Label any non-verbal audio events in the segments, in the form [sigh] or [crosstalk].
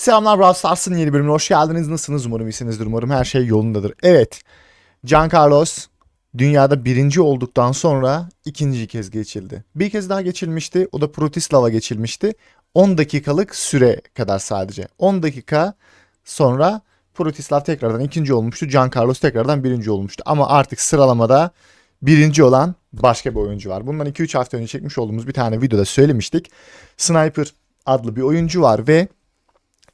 Selamlar Brawl Stars'ın yeni bölümüne hoş geldiniz. Nasılsınız? Umarım iyisinizdir. Umarım her şey yolundadır. Evet. Giancarlos dünyada birinci olduktan sonra ikinci kez geçildi. Bir kez daha geçilmişti. O da Protislav'a geçilmişti. 10 dakikalık süre kadar sadece. 10 dakika sonra Protislav tekrardan ikinci olmuştu. Giancarlos tekrardan birinci olmuştu. Ama artık sıralamada birinci olan başka bir oyuncu var. Bundan 2-3 hafta önce çekmiş olduğumuz bir tane videoda söylemiştik. Sniper adlı bir oyuncu var ve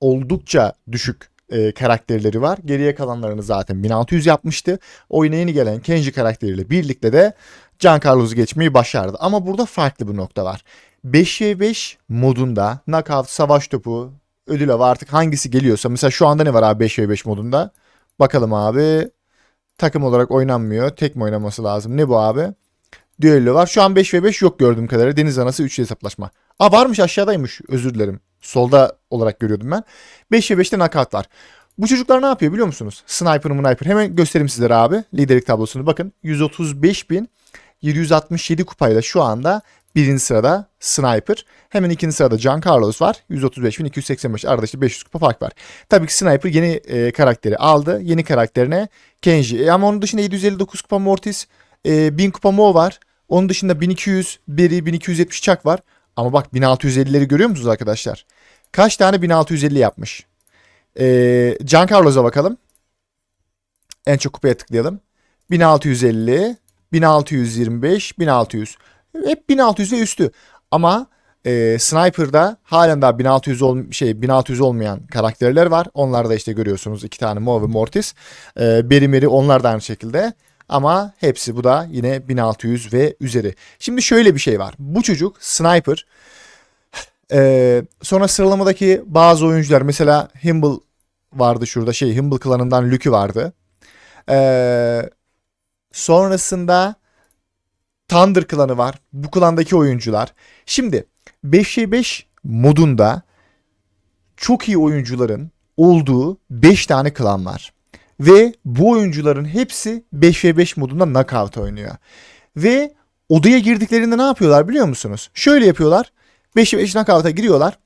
oldukça düşük e, karakterleri var. Geriye kalanlarını zaten 1600 yapmıştı. Oyuna yeni gelen Kenji karakteriyle birlikte de Giancarlo'su geçmeyi başardı. Ama burada farklı bir nokta var. 5v5 modunda knockout, savaş topu, ödül avı artık hangisi geliyorsa. Mesela şu anda ne var abi 5v5 modunda? Bakalım abi. Takım olarak oynanmıyor. Tek mi oynaması lazım? Ne bu abi? Düello var. Şu an 5v5 yok gördüğüm kadarıyla. Deniz anası 3 hesaplaşma. Aa varmış aşağıdaymış. Özür dilerim. Solda olarak görüyordum ben. 5'e 5'te knockout var. Bu çocuklar ne yapıyor biliyor musunuz? Sniper sniper. Hemen göstereyim sizlere abi. Liderlik tablosunu bakın. 135.767 kupayla şu anda birinci sırada Sniper. Hemen ikinci sırada Giancarlos var. 135.285. Arada işte 500 kupa fark var. Tabii ki Sniper yeni e, karakteri aldı. Yeni karakterine Kenji. E, ama onun dışında 759 kupa Mortis. E, 1000 kupa Mo var. Onun dışında 1200 Berry, 1270 Chuck var. Ama bak 1650'leri görüyor musunuz arkadaşlar? Kaç tane 1650 yapmış? Ee, Giancarlo'za bakalım. En çok kupaya tıklayalım. 1650, 1625, 1600. Hep 1600 ve üstü. Ama e, Sniper'da halen daha 1600 ol, şey 1600 olmayan karakterler var. Onlar da işte görüyorsunuz iki tane Mo ve Mortis. E, Berry Meri onlar da aynı şekilde. Ama hepsi bu da yine 1600 ve üzeri. Şimdi şöyle bir şey var. Bu çocuk sniper. Ee, sonra sıralamadaki bazı oyuncular mesela Humble vardı şurada şey Humble klanından Lucky vardı. Ee, sonrasında Thunder klanı var. Bu klandaki oyuncular. Şimdi 5'e 5 modunda çok iyi oyuncuların olduğu 5 tane klan var. Ve bu oyuncuların hepsi 5v5 modunda knockout oynuyor. Ve odaya girdiklerinde ne yapıyorlar biliyor musunuz? Şöyle yapıyorlar. 5v5 knockout'a giriyorlar.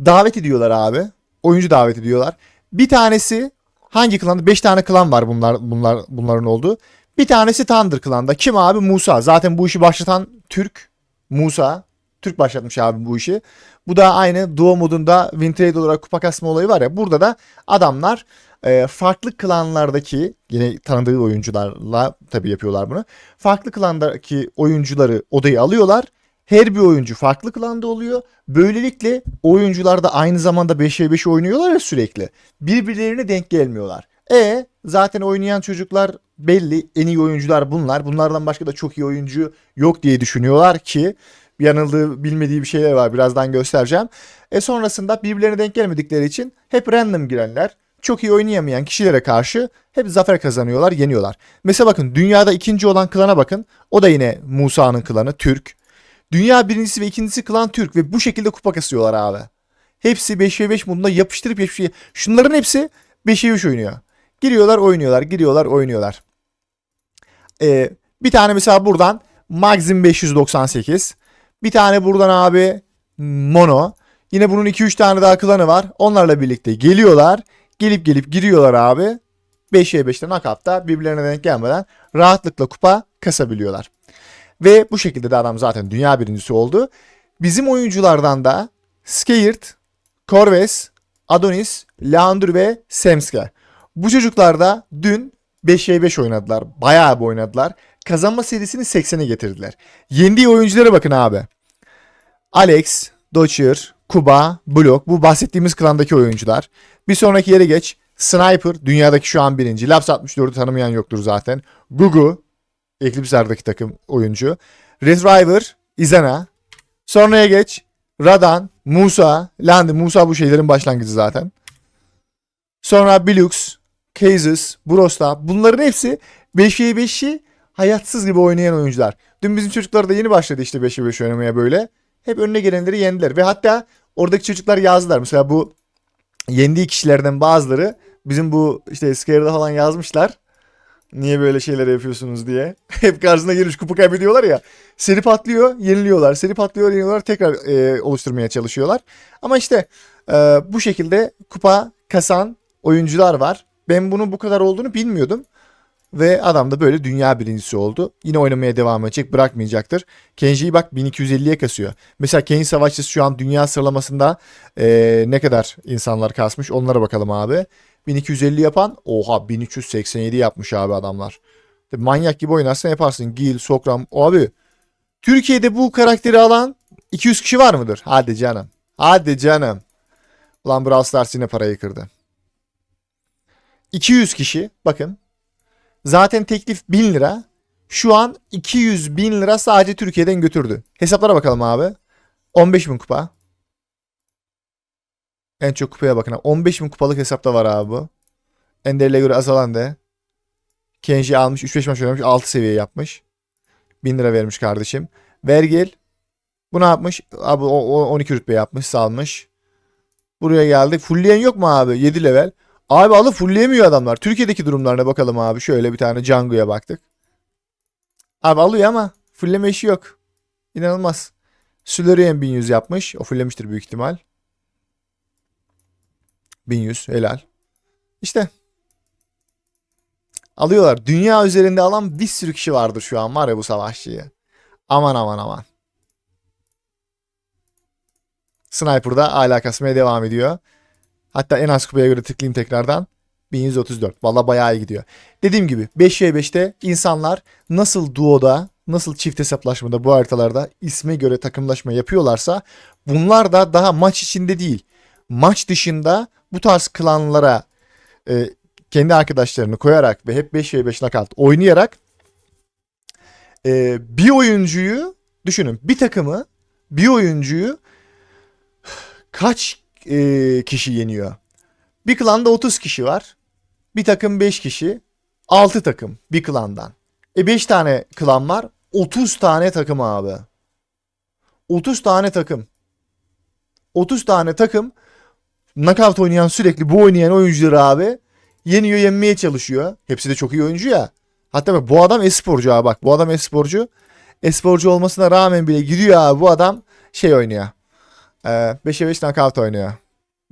Davet ediyorlar abi. Oyuncu davet ediyorlar. Bir tanesi hangi klanda? 5 tane klan var bunlar bunlar bunların olduğu. Bir tanesi Thunder klanda. Kim abi? Musa. Zaten bu işi başlatan Türk. Musa. Türk başlatmış abi bu işi. Bu da aynı Duo modunda win trade olarak kupa kasma olayı var ya. Burada da adamlar e, farklı klanlardaki yine tanıdığı oyuncularla tabii yapıyorlar bunu. Farklı klandaki oyuncuları odayı alıyorlar. Her bir oyuncu farklı klanda oluyor. Böylelikle oyuncular da aynı zamanda 5'e 5 oynuyorlar ya sürekli. Birbirlerine denk gelmiyorlar. E zaten oynayan çocuklar belli en iyi oyuncular bunlar. Bunlardan başka da çok iyi oyuncu yok diye düşünüyorlar ki yanıldığı bilmediği bir şeyler var birazdan göstereceğim. E sonrasında birbirlerine denk gelmedikleri için hep random girenler çok iyi oynayamayan kişilere karşı hep zafer kazanıyorlar, yeniyorlar. Mesela bakın dünyada ikinci olan klana bakın. O da yine Musa'nın klanı Türk. Dünya birincisi ve ikincisi klan Türk ve bu şekilde kupa kasıyorlar abi. Hepsi 5v5 modunda yapıştırıp yapıştırıp. Şunların hepsi 5v5 oynuyor. Giriyorlar oynuyorlar, giriyorlar oynuyorlar. Ee, bir tane mesela buradan Maxim 598. Bir tane buradan abi Mono. Yine bunun 2-3 tane daha klanı var. Onlarla birlikte geliyorlar. Gelip gelip giriyorlar abi. 5'e 5'te knockout'ta birbirlerine denk gelmeden rahatlıkla kupa kasabiliyorlar. Ve bu şekilde de adam zaten dünya birincisi oldu. Bizim oyunculardan da Scared, Corvez, Adonis, Leandro ve Semska. Bu çocuklar da dün 5'e 5 oynadılar. Bayağı bir oynadılar. Kazanma serisini 80'e getirdiler. Yendiği oyunculara bakın abi. Alex, Dodger, Kuba, Block bu bahsettiğimiz klandaki oyuncular. Bir sonraki yere geç. Sniper dünyadaki şu an birinci. Labs 64'ü tanımayan yoktur zaten. Gugu Eclipse'deki takım oyuncu. Red River, Izana. Sonraya geç. Radan, Musa, Landi. Musa bu şeylerin başlangıcı zaten. Sonra Bilux, Cases, Brosta. Bunların hepsi 5'e 5'i hayatsız gibi oynayan oyuncular. Dün bizim çocuklar da yeni başladı işte 5'e 5 oynamaya böyle. Hep önüne gelenleri yendiler. Ve hatta oradaki çocuklar yazdılar. Mesela bu yendiği kişilerden bazıları bizim bu işte Scare'da falan yazmışlar. Niye böyle şeyler yapıyorsunuz diye. [laughs] Hep karşısına gelmiş kupa kaybediyorlar ya. Seri patlıyor, yeniliyorlar. Seri patlıyor, yeniliyorlar. Tekrar e, oluşturmaya çalışıyorlar. Ama işte Ee, bu şekilde kupa kasan oyuncular var. Ben bunun bu kadar olduğunu bilmiyordum. Ve adam da böyle dünya birincisi oldu. Yine oynamaya devam edecek, bırakmayacaktır. Kenji'yi bak 1250'ye kasıyor. Mesela Kenji Savaşçısı şu an dünya sıralamasında ee, ne kadar insanlar kasmış onlara bakalım abi. 1250 yapan oha 1387 yapmış abi adamlar. Manyak gibi oynarsan yaparsın. Gil, Sokram. O abi Türkiye'de bu karakteri alan 200 kişi var mıdır? Hadi canım. Hadi canım. Ulan Brawl Stars yine parayı kırdı. 200 kişi bakın. Zaten teklif 1000 lira. Şu an 200 bin lira sadece Türkiye'den götürdü. Hesaplara bakalım abi. 15 bin kupa. En çok kupaya bakın. 15 bin kupalık hesapta var abi bu. Ender'le göre azalan de. Kenji almış 3-5 maç oynamış 6 seviye yapmış. 1000 lira vermiş kardeşim. Vergil. Bu ne yapmış? Abi o, o 12 rütbe yapmış salmış. Buraya geldik. Fullleyen yok mu abi? 7 level. Abi alıp fullleyemiyor adamlar. Türkiye'deki durumlarına bakalım abi. Şöyle bir tane Django'ya baktık. Abi alıyor ama fullleme işi yok. İnanılmaz. Sülerian 1100 yapmış. O fulllemiştir büyük ihtimal. 1100 helal. İşte alıyorlar. Dünya üzerinde alan bir sürü kişi vardır şu an var ya bu savaşçıyı. Aman aman aman. Sniper'da hala kasmaya devam ediyor. Hatta en az kupaya göre tıklayayım tekrardan. 1134. Valla bayağı iyi gidiyor. Dediğim gibi 5v5'te insanlar nasıl duoda, nasıl çift hesaplaşmada bu haritalarda isme göre takımlaşma yapıyorlarsa bunlar da daha maç içinde değil. Maç dışında bu tarz klanlara e, kendi arkadaşlarını koyarak ve hep 5v5 knockout oynayarak e, bir oyuncuyu düşünün. Bir takımı bir oyuncuyu kaç e, kişi yeniyor? Bir klanda 30 kişi var. Bir takım 5 kişi. 6 takım bir klandan. E 5 tane klan var. 30 tane takım abi. 30 tane takım. 30 tane takım knockout oynayan sürekli bu oynayan oyuncuları abi yeniyor yenmeye çalışıyor. Hepsi de çok iyi oyuncu ya. Hatta bak bu adam esporcu abi bak. Bu adam esporcu. Esporcu olmasına rağmen bile gidiyor abi bu adam şey oynuyor. Ee, 5'e 5 knockout oynuyor.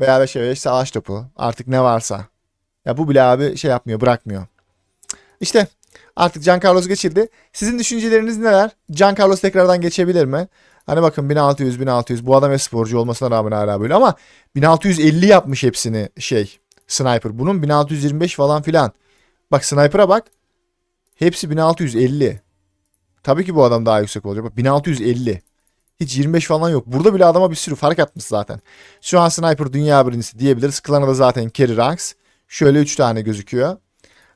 Veya 5'e 5 savaş topu. Artık ne varsa. Ya bu bile abi şey yapmıyor bırakmıyor. İşte artık Giancarlo's geçildi. Sizin düşünceleriniz neler? Giancarlo tekrardan geçebilir mi? Hani bakın 1600 1600 bu adam esporcu olmasına rağmen hala böyle ama 1650 yapmış hepsini şey sniper. Bunun 1625 falan filan. Bak sniper'a bak. Hepsi 1650. Tabii ki bu adam daha yüksek olacak. Bak 1650. Hiç 25 falan yok. Burada bile adama bir sürü fark atmış zaten. Şu an sniper dünya birincisi diyebiliriz. Klanı da zaten carry ranks. Şöyle 3 tane gözüküyor.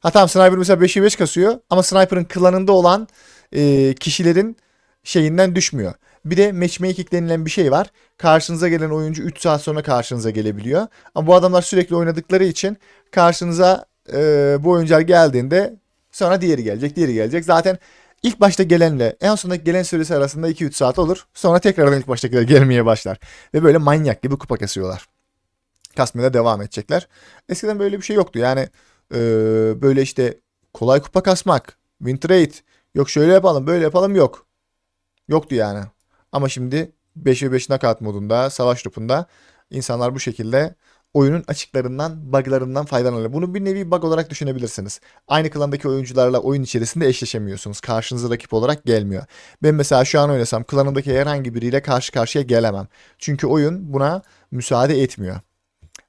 Ha tamam sniper mesela 5'e 5 kasıyor. Ama sniper'ın klanında olan e, kişilerin şeyinden düşmüyor. Bir de matchmaking denilen bir şey var. Karşınıza gelen oyuncu 3 saat sonra karşınıza gelebiliyor. Ama bu adamlar sürekli oynadıkları için karşınıza e, bu oyuncular geldiğinde sonra diğeri gelecek, diğeri gelecek. Zaten ilk başta gelenle en sondaki gelen süresi arasında 2-3 saat olur. Sonra tekrardan ilk baştakiler gelmeye başlar. Ve böyle manyak gibi kupa kasıyorlar. Kasmaya devam edecekler. Eskiden böyle bir şey yoktu. Yani e, böyle işte kolay kupa kasmak, win trade, yok şöyle yapalım, böyle yapalım yok. Yoktu yani. Ama şimdi 5 ve 5 knockout modunda, savaş topunda insanlar bu şekilde oyunun açıklarından, buglarından faydalanıyor. Bunu bir nevi bug olarak düşünebilirsiniz. Aynı klandaki oyuncularla oyun içerisinde eşleşemiyorsunuz. Karşınıza rakip olarak gelmiyor. Ben mesela şu an oynasam klanımdaki herhangi biriyle karşı karşıya gelemem. Çünkü oyun buna müsaade etmiyor.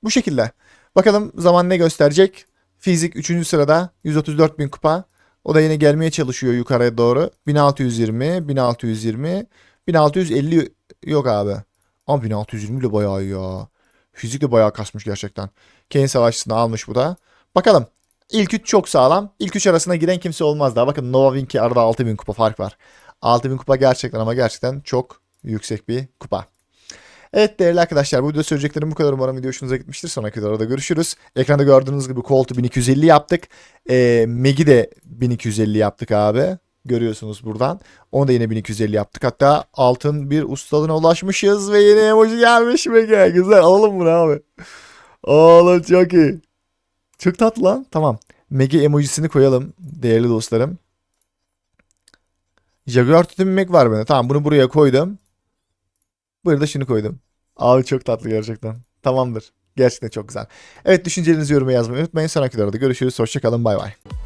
Bu şekilde. Bakalım zaman ne gösterecek? Fizik 3. sırada 134 bin kupa. O da yine gelmeye çalışıyor yukarıya doğru. 1620, 1620, 1650 yok abi. Ama 1620 de bayağı ya. Fizik de bayağı kasmış gerçekten. Kane savaşçısını almış bu da. Bakalım. İlk 3 çok sağlam. İlk 3 arasına giren kimse olmaz daha. Bakın Nova Wink'i arada 6000 kupa fark var. 6000 kupa gerçekten ama gerçekten çok yüksek bir kupa. Evet değerli arkadaşlar bu videoda söyleyeceklerim bu kadar. Umarım video hoşunuza gitmiştir. Sonraki videoda görüşürüz. Ekranda gördüğünüz gibi Colt'u 1250 yaptık. E, Meg'i de 1250 yaptık abi. Görüyorsunuz buradan. Onu da yine 1250 yaptık. Hatta altın bir ustalığına ulaşmışız ve yeni emoji gelmiş Meg'e. Güzel alalım bunu abi. Oğlum çok iyi. Çok tatlı lan. Tamam. Meg'e emojisini koyalım değerli dostlarım. Jaguar tütün Meg var bende. Tamam bunu buraya koydum. Buraya da şunu koydum. Abi çok tatlı gerçekten. Tamamdır. Gerçekten çok güzel. Evet düşüncelerinizi yoruma yazmayı unutmayın. Sonraki videoda görüşürüz. Hoşçakalın. Bay bay.